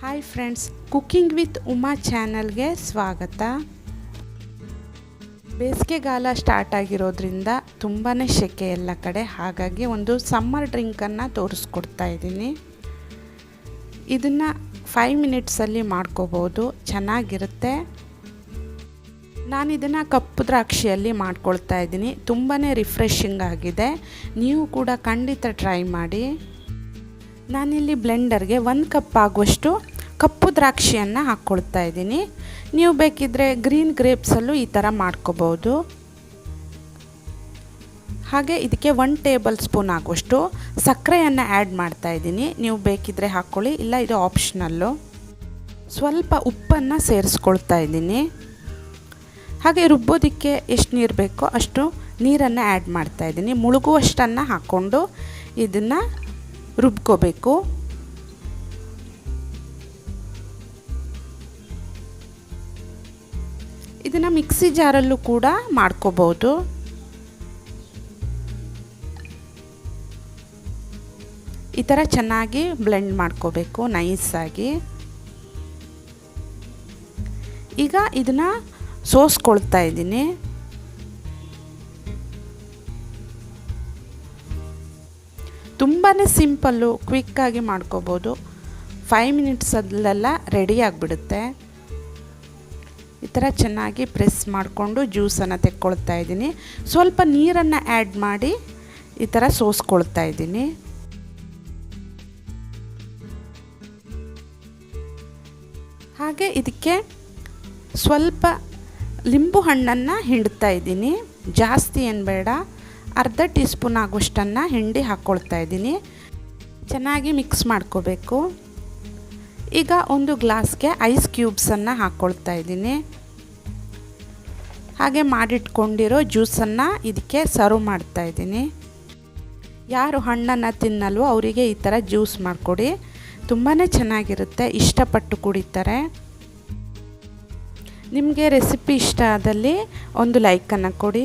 Hi friends cooking with Uma ಚಾನಲ್ಗೆ ಸ್ವಾಗತ. ಬೇಸಿಗೆಗಾಲ ಸ್ಟಾರ್ಟ್ ಆಗಿರೋದ್ರಿಂದ ತುಂಬಾ ಸೆಕೆ ಎಲ್ಲ ಕಡೆ. ಹಾಗಾಗಿ ಒಂದು ಸಮ್ಮರ್ ಡ್ರಿಂಕನ್ನು ತೋರಿಸ್ಕೊಡ್ತಾ ಇದ್ದೀನಿ. ಇದನ್ನು ಫೈವ್ ಮಿನಿಟ್ಸಲ್ಲಿ ಮಾಡ್ಕೋಬೋದು, ಚೆನ್ನಾಗಿರುತ್ತೆ. ನಾನು ಇದನ್ನು ಕಪ್ಪು ದ್ರಾಕ್ಷಿಯಲ್ಲಿ ಮಾಡ್ಕೊಳ್ತಾ ಇದ್ದೀನಿ ತುಂಬಾ ರಿಫ್ರೆಶಿಂಗ್ ಆಗಿದೆ. ನೀವು ಕೂಡ ಖಂಡಿತ ಟ್ರೈ ಮಾಡಿ. ನಾನಿಲ್ಲಿ ಬ್ಲೆಂಡರ್ಗೆ ಒಂದು ಕಪ್ ಆಗುವಷ್ಟು ಕಪ್ಪು ದ್ರಾಕ್ಷಿಯನ್ನು ಹಾಕ್ಕೊಳ್ತಾ ಇದ್ದೀನಿ. ನೀವು ಬೇಕಿದ್ದರೆ ಗ್ರೀನ್ ಗ್ರೇಪ್ಸಲ್ಲೂ ಈ ಥರ ಮಾಡ್ಕೋಬೋದು. ಹಾಗೆ ಇದಕ್ಕೆ ಒನ್ ಟೇಬಲ್ ಸ್ಪೂನ್ ಆಗುವಷ್ಟು ಸಕ್ಕರೆಯನ್ನು ಆ್ಯಡ್ ಮಾಡ್ತಾ ಇದ್ದೀನಿ. ನೀವು ಬೇಕಿದ್ದರೆ ಹಾಕ್ಕೊಳ್ಳಿ ಇಲ್ಲ ಇದು ಆಪ್ಷನಲ್ಲು. ಸ್ವಲ್ಪ ಉಪ್ಪನ್ನು ಸೇರಿಸ್ಕೊಳ್ತಾ ಇದ್ದೀನಿ. ಹಾಗೆ ರುಬ್ಬೋದಕ್ಕೆ ಎಷ್ಟು ನೀರು ಬೇಕೋ ಅಷ್ಟು ನೀರನ್ನು ಆ್ಯಡ್ ಮಾಡ್ತಾ ಇದ್ದೀನಿ. ಮುಳುಗುವಷ್ಟನ್ನು ಹಾಕ್ಕೊಂಡು ಇದನ್ನು ರುಬ್ಕೋಬೇಕು. ಇದನ್ನು ಮಿಕ್ಸಿ ಜಾರಲ್ಲೂ ಕೂಡ ಮಾಡ್ಕೋಬೋದು. ಈ ಥರ ಚೆನ್ನಾಗಿ ಬ್ಲೆಂಡ್ ಮಾಡ್ಕೋಬೇಕು, ನೈಸಾಗಿ. ಈಗ ಇದನ್ನು ಸೋಸ್ಕೊಳ್ತಾ ಇದ್ದೀನಿ. ತುಂಬಾ ಸಿಂಪಲ್ಲು ಕ್ವಿಕ್ಕಾಗಿ ಮಾಡ್ಕೋಬೋದು. ಫೈವ್ ಮಿನಿಟ್ಸಲ್ಲೆಲ್ಲ ರೆಡಿ ಆಗಿಬಿಡುತ್ತೆ. ಈ ಥರ ಚೆನ್ನಾಗಿ ಪ್ರೆಸ್ ಮಾಡಿಕೊಂಡು ಜ್ಯೂಸನ್ನು ತೆಕ್ಕೊಳ್ತಾ ಇದ್ದೀನಿ. ಸ್ವಲ್ಪ ನೀರನ್ನು ಆ್ಯಡ್ ಮಾಡಿ ಈ ಥರ ಸೋಸ್ಕೊಳ್ತಾ ಇದ್ದೀನಿ. ಹಾಗೆ ಇದಕ್ಕೆ ಸ್ವಲ್ಪ ಲಿಂಬು ಹಣ್ಣನ್ನು ಹಿಂಡ್ತಾ ಇದ್ದೀನಿ. ಜಾಸ್ತಿ ಏನು ಬೇಡ. ಅರ್ಧ ಟೀ ಸ್ಪೂನ್ ಆಗುವಷ್ಟನ್ನು ಹಿಂಡಿ ಹಾಕ್ಕೊಳ್ತಾ ಇದ್ದೀನಿ. ಚೆನ್ನಾಗಿ ಮಿಕ್ಸ್ ಮಾಡ್ಕೋಬೇಕು. ಈಗ ಒಂದು ಗ್ಲಾಸ್ಗೆ ಐಸ್ ಕ್ಯೂಬ್ಸನ್ನು ಹಾಕ್ಕೊಳ್ತಾ ಇದ್ದೀನಿ. ಹಾಗೆ ಮಾಡಿಟ್ಕೊಂಡಿರೋ ಜ್ಯೂಸನ್ನು ಇದಕ್ಕೆ ಸರ್ವ್ ಮಾಡ್ತಾ ಇದ್ದೀನಿ. ಯಾರು ಹಣ್ಣನ್ನು ತಿನ್ನಲ್ವೋ ಅವರಿಗೆ ಈ ಥರ ಜ್ಯೂಸ್ ಮಾಡಿಕೊಡಿ. ತುಂಬಾ ಚೆನ್ನಾಗಿರುತ್ತೆ, ಇಷ್ಟಪಟ್ಟು ಕುಡಿತಾರೆ. ನಿಮಗೆ ರೆಸಿಪಿ ಇಷ್ಟ ಆದಲ್ಲಿ ಒಂದು ಲೈಕನ್ನು ಕೊಡಿ.